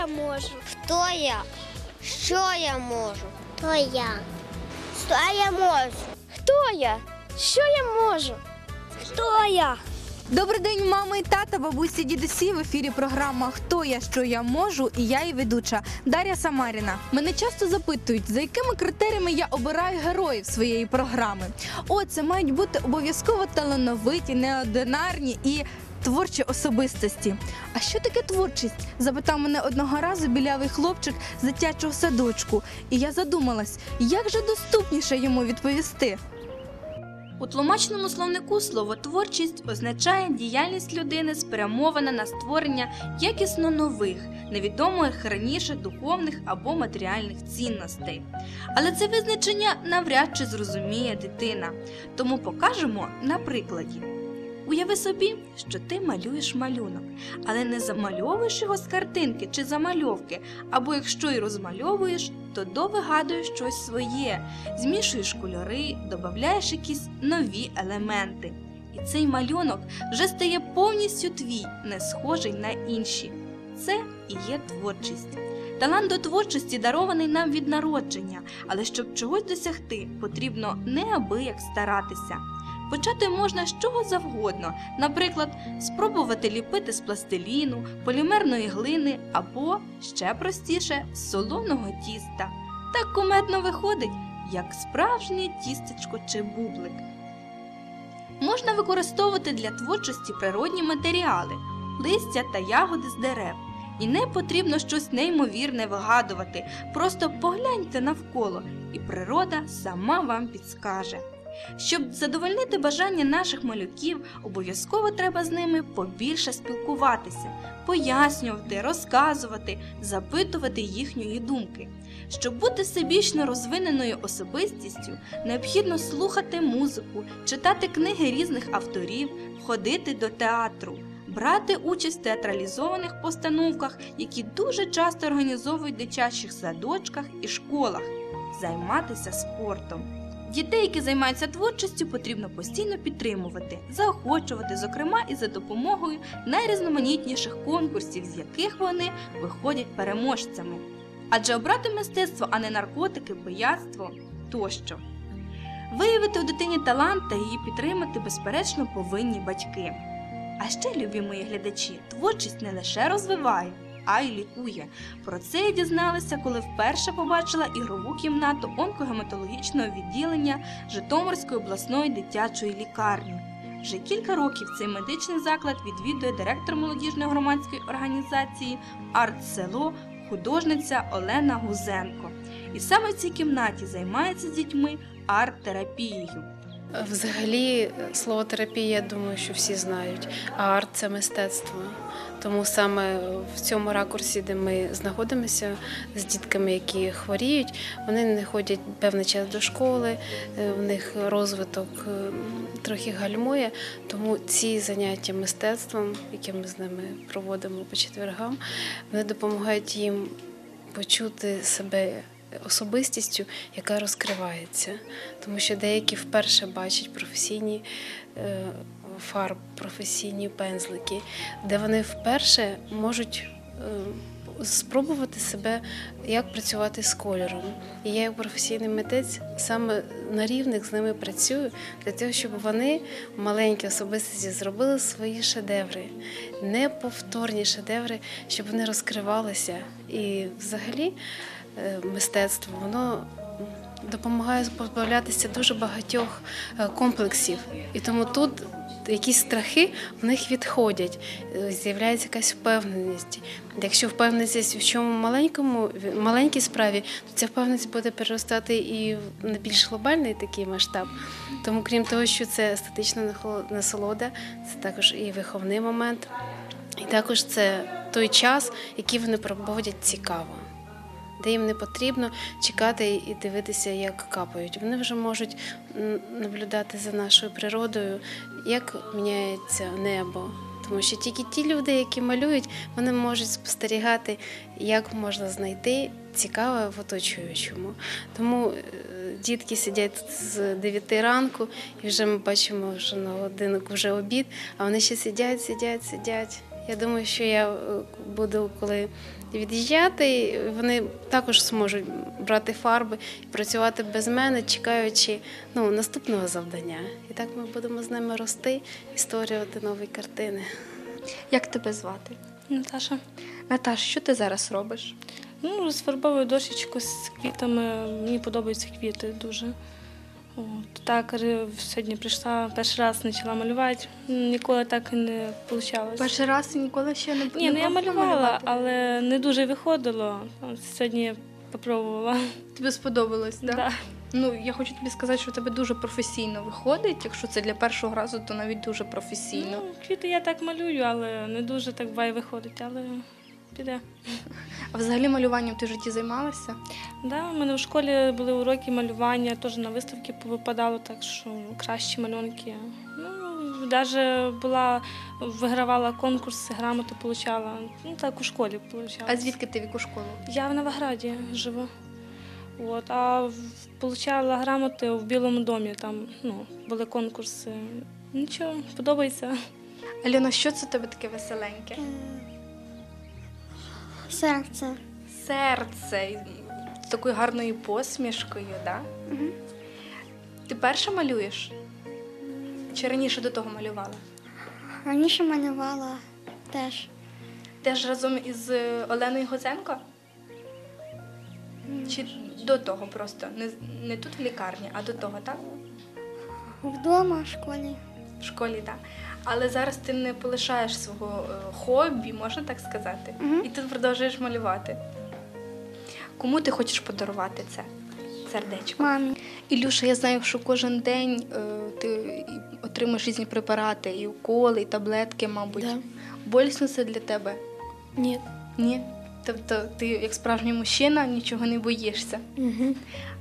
я? Можу? Хто я? Що я можу? Хто я? Що я можу? Хто я? Що я можу? Хто я? Добрий день, мами і тата, бабусі, дідусі. В ефірі програма Хто я, що я можу і я її ведуча Дар'я Самаріна. Мене часто запитують, за якими критеріями я обираю героїв своєї програми. О, це мають бути обов'язково талановиті, неординарні і. Творчі особистості. А що таке творчість? запитав мене одного разу білявий хлопчик з дитячого садочку. І я задумалась, як же доступніше йому відповісти. У тлумачному словнику слово творчість означає діяльність людини спрямована на створення якісно нових, невідомих раніше духовних або матеріальних цінностей. Але це визначення навряд чи зрозуміє дитина, тому покажемо на прикладі. Уяви собі, що ти малюєш малюнок, але не замальовуєш його з картинки чи замальовки, або якщо й розмальовуєш, то довигадуєш щось своє, змішуєш кольори, додаєш якісь нові елементи. І цей малюнок вже стає повністю твій, не схожий на інші. Це і є творчість. Талант до творчості дарований нам від народження, але щоб чогось досягти, потрібно неабияк старатися. Почати можна з чого завгодно, наприклад, спробувати ліпити з пластиліну, полімерної глини або ще простіше з солоного тіста. Так кумедно виходить, як справжнє тістечко чи бублик. Можна використовувати для творчості природні матеріали, листя та ягоди з дерев. І не потрібно щось неймовірне вигадувати, просто погляньте навколо, і природа сама вам підскаже. Щоб задовольнити бажання наших малюків, обов'язково треба з ними побільше спілкуватися, пояснювати, розказувати, запитувати їхньої думки. Щоб бути всебічно розвиненою особистістю, необхідно слухати музику, читати книги різних авторів, ходити до театру, брати участь в театралізованих постановках, які дуже часто організовують в дитячих садочках і школах, займатися спортом. Дітей, які займаються творчістю, потрібно постійно підтримувати, заохочувати, зокрема і за допомогою найрізноманітніших конкурсів, з яких вони виходять переможцями. Адже обрати мистецтво, а не наркотики, боязство тощо. Виявити у дитині талант та її підтримати, безперечно, повинні батьки. А ще, любі мої глядачі, творчість не лише розвиває, а й лікує. Про це я дізналася, коли вперше побачила ігрову кімнату онкогематологічного відділення Житомирської обласної дитячої лікарні. Вже кілька років цей медичний заклад відвідує директор молодіжної громадської організації Арт-село художниця Олена Гузенко. І саме в цій кімнаті займається з дітьми арт-терапією. Взагалі, слово терапія, я думаю, що всі знають, а арт це мистецтво. Тому саме в цьому ракурсі, де ми знаходимося з дітками, які хворіють, вони не ходять певний час до школи, е, в них розвиток е, трохи гальмує. Тому ці заняття мистецтвом, які ми з ними проводимо по четвергам, вони допомагають їм почути себе особистістю, яка розкривається. Тому що деякі вперше бачать професійні е, фарб, професійні пензлики, де вони вперше можуть. е, Спробувати себе, як працювати з кольором. І я, як професійний митець, саме на рівних з ними працюю для того, щоб вони, маленькі особистості, зробили свої шедеври, неповторні шедеври, щоб вони розкривалися. І взагалі мистецтво воно допомагає позбавлятися дуже багатьох е, комплексів. І тому тут якісь страхи в них відходять, е, з'являється якась впевненість. Якщо впевненість в чому маленькому, в маленькій справі, то ця впевненість буде переростати і на більш глобальний такий масштаб. Тому, крім того, що це естетична насолода, це також і виховний момент, і також це той час, який вони проводять цікаво де їм не потрібно чекати і дивитися, як капають. Вони вже можуть наблюдати за нашою природою, як міняється небо. Тому що тільки ті люди, які малюють, вони можуть спостерігати, як можна знайти цікаве в оточуючому. Тому е, дітки сидять тут з 9 ранку, і вже ми бачимо, що на годинок вже обід, а вони ще сидять, сидять, сидять. Я думаю, що я е, буду, коли від'їжджати, вони також зможуть брати фарби і працювати без мене, чекаючи ну, наступного завдання. І так ми будемо з ними рости і створювати нові картини. Як тебе звати? Наташа. Наташ, що ти зараз робиш? Ну, розфарбовую дощечку з квітами. Мені подобаються квіти дуже. От, так, сьогодні прийшла, перший раз почала малювати. Ніколи так і не вийшло. Перший раз ніколи ще не Ні, ну я малювала, малювати? але не дуже виходило. Сьогодні попробувала. Тобі сподобалось, так? Да. Ну, я хочу тобі сказати, що у тебе дуже професійно виходить. Якщо це для першого разу, то навіть дуже професійно. Ну, квіти я так малюю, але не дуже так буває виходить, але піде. А взагалі малюванням ти в житті займалася? Да, у мене в школі були уроки малювання, теж на виставки випадало, так що кращі малюнки. Ну, навіть була, вигравала конкурси, грамоти отримала. Ну так у школі отримала. А звідки ти в яку школу? Я в Новограді живу. От, а получала грамоти в Білому домі, там ну, були конкурси. Нічого, подобається. Альона, що це у тебе таке веселеньке? Серце. Серце з такою гарною посмішкою, так? Да? Ти перша малюєш? Чи раніше до того малювала? Раніше малювала теж. Теж разом із е, Оленою Гоценко? Чи до того просто? Не, не тут в лікарні, а до того, так? Вдома в школі. В школі, так. Але зараз ти не полишаєш свого е, хобі, можна так сказати, Мгм. і ти продовжуєш малювати. Кому ти хочеш подарувати це сердечко? Мамі. Ілюша, я знаю, що кожен день е, ти отримуєш різні препарати, і уколи, і таблетки, мабуть. Да. Болісно це для тебе? Ні. Ні. Тобто ти, як справжній мужчина, нічого не боїшся. Угу.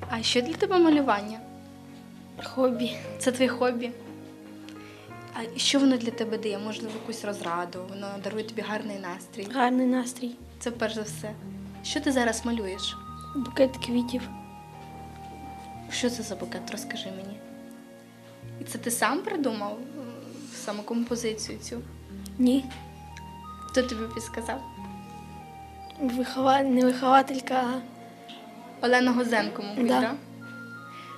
А що для тебе малювання? Хобі. Це твоє хобі? А що воно для тебе дає? Можливо, якусь розраду, воно дарує тобі гарний настрій. Гарний настрій. Це перш за все. Що ти зараз малюєш? Букет квітів. Що це за букет? Розкажи мені. І це ти сам придумав саме композицію цю? Ні, Хто тобі підсказав? вихова... не вихователька, Олена Гузенко, мабуть, Да. да?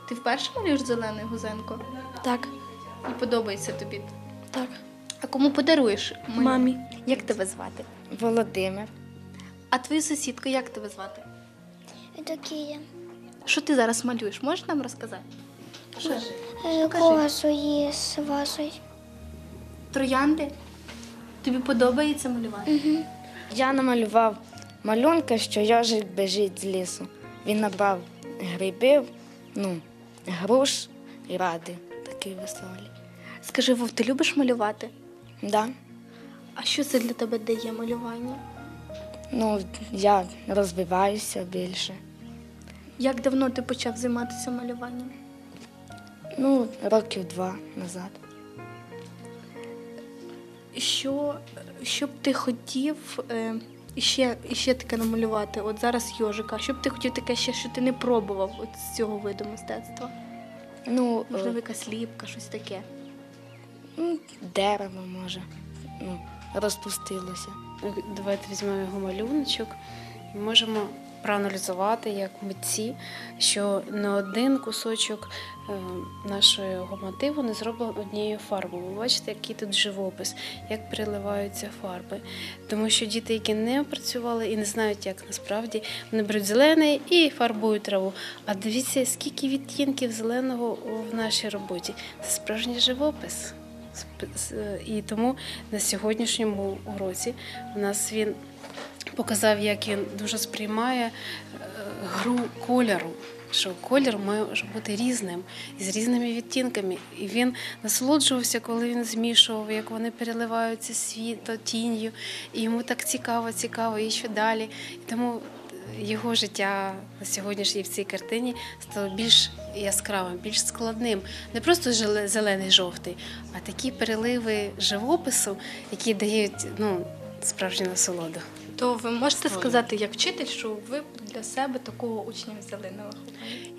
Ти вперше малюєш з Оленою Гузенко? так, І подобається тобі. так. А кому подаруєш? малюнок? Мамі. Як тебе звати? Володимир. А твою сусідку як тебе звати? Евдокія. Що ти зараз малюєш? Можеш нам розказати? Колесо є з вазою. Троянди? Тобі подобається малювати? Я намалював малюнка, що йожик біжить з лісу. Він набрав грибів, ну, груш і ради. Такий веселий. Скажи, Вов, ти любиш малювати? Да? А що це для тебе дає малювання? Ну, я розвиваюся більше. Як давно ти почав займатися малюванням? Ну, років два назад. Що, що б ти хотів е, іще, іще таке намалювати? От зараз йожика. Що б ти хотів таке ще, що ти не пробував от з цього виду мистецтва? Ну, Можливо, е, якась ліпка, щось таке. Ну, дерево може. Ну, розпустилося. Давайте візьмемо його малюночок і можемо проаналізувати як митці, що не один кусочок е, нашого мотиву не зроблений однією фарбою. Ви бачите, який тут живопис, як переливаються фарби. Тому що діти, які не працювали і не знають, як насправді, вони беруть зелений і фарбують траву. А дивіться, скільки відтінків зеленого в нашій роботі. Це справжній живопис. І тому на сьогоднішньому уроці у нас він показав, як він дуже сприймає е, гру кольору. Що колір може бути різним і з різними відтінками. І він насолоджувався, коли він змішував, як вони переливаються світло, тінню. І йому так цікаво, цікаво, і що далі. І тому його життя на сьогоднішній в цій картині стало більш яскравим, більш складним. Не просто зелений жовтий, а такі переливи живопису, які дають ну, справжню насолоду. То ви можете сказати, як вчитель, що ви для себе такого учня взяли на виховання?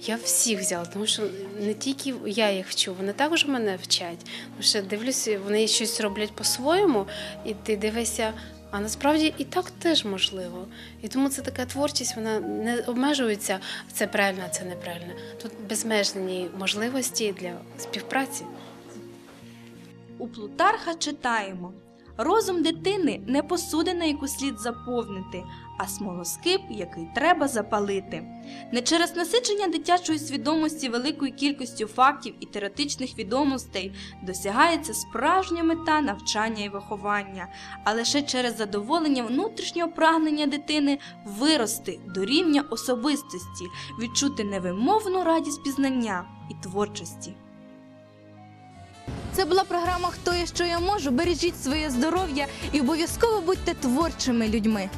Я всіх взяла, тому що не тільки я їх вчу, вони також мене вчать. Тому що дивлюся, вони щось роблять по-своєму, і ти дивишся, а насправді і так теж можливо. І тому це така творчість, вона не обмежується це правильно, це неправильно. Тут безмежні можливості для співпраці. У Плутарха читаємо: розум дитини не посудина, яку слід заповнити, а смолоскип, який треба запалити. Не через насичення дитячої свідомості великою кількістю фактів і теоретичних відомостей досягається справжня мета навчання і виховання, а лише через задоволення внутрішнього прагнення дитини вирости до рівня особистості, відчути невимовну радість пізнання і творчості. Це була програма Хто я що я можу. Бережіть своє здоров'я і обов'язково будьте творчими людьми.